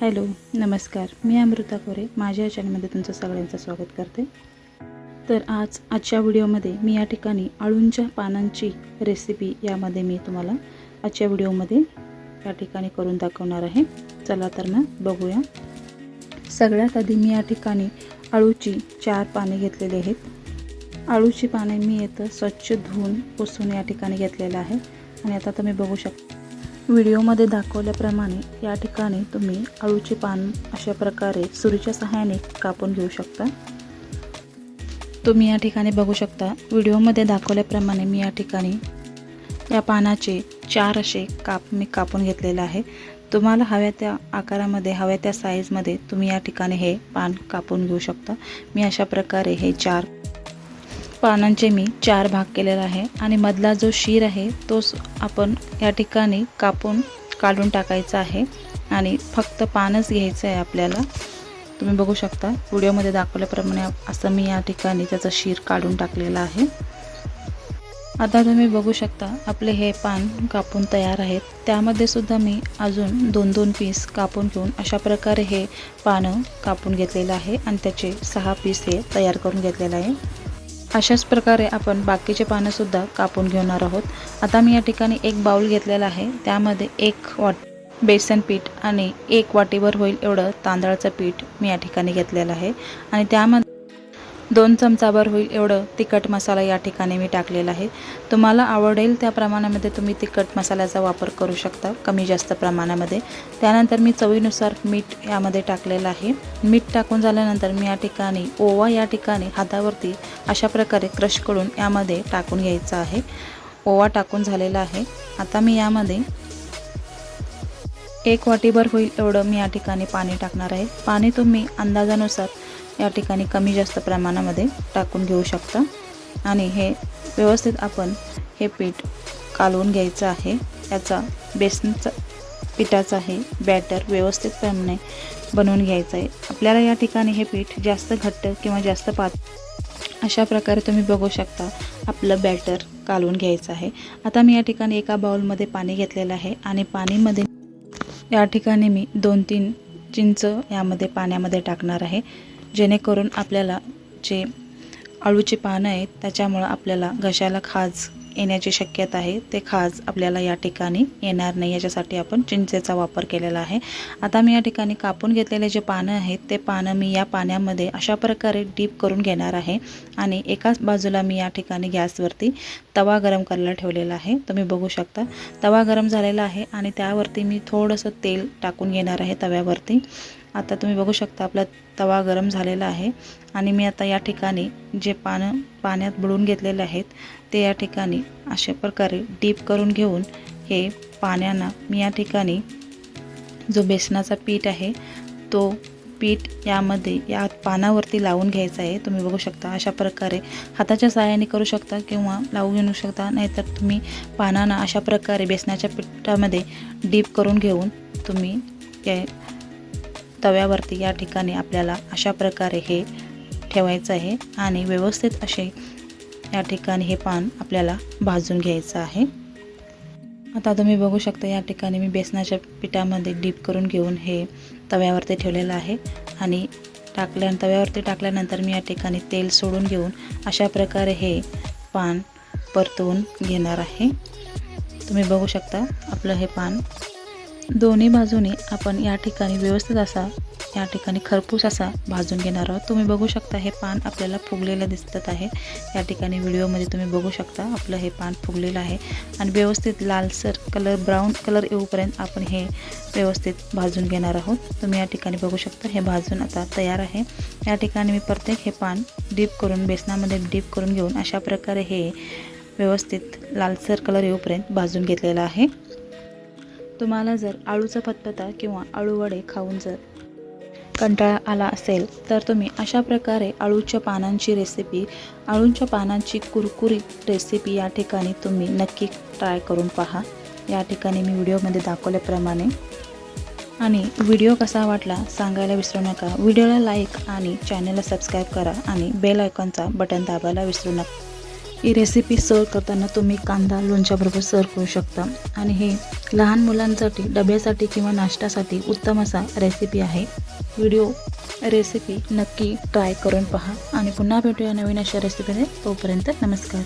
Hello नमस्कार. मी अमृता कोरे. माझ्या या चॅनलमध्ये तुमचं सगळ्यांचं स्वागत करते. तर आज आजच्या व्हिडिओमध्ये मी या ठिकाणी अळूंच्या पानांची रेसिपी यामध्ये मी तुम्हाला आजच्या व्हिडिओमध्ये या ठिकाणी करून दाखवणार आहे. चला तर मग बघूया. सगळ्यात आधी मी या ठिकाणी अळूची चार पाने घेतलेली आहेत. अळूची पाने मी येतं स्वच्छ धुवून पुसून या ठिकाणी घेतलेलं आहे आणि आता तुम्ही बघू शकता व्हिडिओमध्ये दाखवल्याप्रमाणे या ठिकाणी तुम्ही अळूचे पान अशा प्रकारे सुरीच्या सहाय्याने कापून घेऊ शकता. तुम्ही या ठिकाणी बघू शकता व्हिडिओमध्ये दाखवल्याप्रमाणे मी या ठिकाणी या पानाचे चार असे काप मी कापून घेतलेले आहे. तुम्हाला हव्या त्या आकारामध्ये हव्या त्या साईजमध्ये तुम्ही या ठिकाणी हे पान कापून घेऊ शकता. मी अशा प्रकारे हे चार पानांचे मी चार भाग केलेला आहे आणि मधला जो शीर आहे तो आपण या ठिकाणी कापून काढून टाकायचा आहे आणि फक्त पानच घ्यायचं आहे आपल्याला. तुम्ही बघू शकता व्हिडिओमध्ये दाखवल्याप्रमाणे असं मी या ठिकाणी त्याचा शीर काढून टाकलेला आहे. आता तुम्ही बघू शकता आपले हे पान कापून तयार आहेत. त्यामध्ये सुद्धा मी अजून दोन दोन पीस कापून घेऊन अशा प्रकारे हे पानं कापून घेतलेलं आहे आणि त्याचे सहा पीस हे तयार करून घेतलेलं आहे. अशाच प्रकारे आपण बाकीचे पानंसुद्धा कापून घेणार आहोत. आता मी या ठिकाणी एक बाऊल घेतलेला आहे. त्यामध्ये एक वाट बेसन पीठ आणि एक वाटीभर होईल एवढं तांदळाचं पीठ मी या ठिकाणी घेतलेलं आहे. आणि त्यामध्ये दोन चमचाभर होईल एवढं तिखट मसाला या ठिकाणी मी टाकलेला आहे. तुम्हाला आवडेल त्या प्रमाणामध्ये तुम्ही तिखट मसाल्याचा वापर करू शकता कमी जास्त प्रमाणामध्ये. त्यानंतर मी चवीनुसार मीठ यामध्ये टाकलेलं आहे. मीठ टाकून झाल्यानंतर मी या ठिकाणी ओवा या ठिकाणी हातावरती अशा प्रकारे क्रश करून यामध्ये टाकून घ्यायचा आहे. ओवा टाकून झालेला आहे. आता मी यामध्ये एक वाटीभर होईल एवढं मी या ठिकाणी पाणी टाकणार आहे. पाणी तुम्ही अंदाजानुसार या ठिकाणी कमी जास्त प्रमाणामध्ये टाकून घेऊ शकता. आणि हे व्यवस्थित आपण हे पीठ कालवून घ्यायचं आहे. याचा बेसनचा पिठाचा आहे बॅटर व्यवस्थितपणे बनवून घ्यायचं आहे. आपल्याला या ठिकाणी हे पीठ जास्त घट्ट किंवा जास्त पात अशा प्रकारे तुम्ही बघू शकता आपलं बॅटर कालवून घ्यायचं आहे. आता मी या ठिकाणी एका बाउलमध्ये पाणी घेतलेलं आहे आणि पाणीमध्ये या ठिकाणी मी दोन तीन चिंच यामध्ये पाण्यामध्ये टाकणार आहे. जेणेकरून आपल्याला जे अळूची पानं आहेत त्याच्यामुळं आपल्याला घशाला खाज येण्याची शक्यता आहे. ते खाज आपल्याला या ठिकाणी येणार नाही. याच्यासाठी आपण चिंचेचा वापर केलेला आहे. आता मी या ठिकाणी कापून घेतलेले जे पानं आहेत ते पानं मी या पाण्यामध्ये अशा प्रकारे डीप करून घेणार आहे आणि एकाच बाजूला मी या ठिकाणी गॅसवरती तवा गरम करायला ठेवलेला आहे. तुम्ही बघू शकता. तवा गरम झालेला आहे आणि त्यावरती मी थोडंसं तेल टाकून घेणार आहे तव्यावरती. आता तुम्ही बघू शकता आपला तवा गरम झालेला आहे. आणि मी आता या ठिकाणी जे पानं पाण्यात बुडवून घेतलेले आहेत ते या ठिकाणी अशा प्रकारे डीप करून घेऊन हे पाण्यानं मी या ठिकाणी जो बेसनाचा पीठ आहे तो पीठ यामध्ये या पानावरती लावून घ्यायचा आहे. तुम्ही बघू शकता अशा प्रकारे हाताच्या सहाय्याने करू शकता किंवा लावून घेऊ शकता. नाहीतर तुम्ही पानांना अशा प्रकारे बेसनाच्या पिठामध्ये डीप करून घेऊन तुम्ही या तव्यावरती या ठिकाणी आपल्याला अशा प्रकारे हे ठेवायचं आहे आणि व्यवस्थित असे या ठिकाणी हे पान आपल्याला भाजून घ्यायचं आहे. आता तुम्ही बघू शकता या ठिकाणी मी बेसनाच्या पिठामध्ये डीप करून घेऊन हे तव्यावरती ठेवलेलं आहे आणि टाकल्या तव्यावरती टाकल्यानंतर मी या ठिकाणी तेल सोडून घेऊन अशा प्रकारे हे पान परतवून घेणार आहे. तुम्ही बघू शकता आपलं हे पान दोन्ही बाजूने आपण या ठिकाणी व्यवस्थित असा या ठिकाणी खरपूस असा भाजून घेणार आहोत. तुम्ही बघू शकता हे पान आपल्याला फुगलेलं दिसत आहे. या ठिकाणी व्हिडिओमध्ये तुम्ही बघू शकता आपलं हे पान फुगलेलं आहे. आणि व्यवस्थित लालसर कलर ब्राऊन कलर येऊपर्यंत आपण हे व्यवस्थित भाजून घेणार आहोत. तुम्ही या ठिकाणी बघू शकता हे भाजून आता तयार आहे. या ठिकाणी मी प्रत्येक हे पान डीप करून बेसनामध्ये डीप करून घेऊन अशा प्रकारे हे व्यवस्थित लालसर कलर येऊपर्यंत भाजून घेतलेलं आहे. तुम्हाला जर आळूचा फतफता किंवा आळूवडे खाऊन जर कंटाळा आला असेल तर तुम्ही अशा प्रकारे अळूच्या पानांची रेसिपी अळूच्या पानांची कुरकुरीत रेसिपी या ठिकाणी तुम्ही नक्की ट्राय करून पहा. या ठिकाणी मी व्हिडिओमध्ये दाखवल्याप्रमाणे. आणि व्हिडिओ कसा वाटला सांगायला विसरू नका. व्हिडिओला लाईक आणि चॅनलला सबस्क्राईब करा आणि बेल आयकॉनचा बटन दाबायला विसरू नका. ही रेसिपी सर्व करताना तुम्ही कांदा लोणच्याबरोबर सर्व करू शकता. आणि हे लहान मुलांसाठी डब्यासाठी किंवा नाश्त्यासाठी उत्तम असा रेसिपी आहे. व्हिडिओ रेसिपी नक्की ट्राय करून पहा. आणि पुन्हा भेटूया नवीन अशा रेसिपीने तोपर्यंत नमस्कार.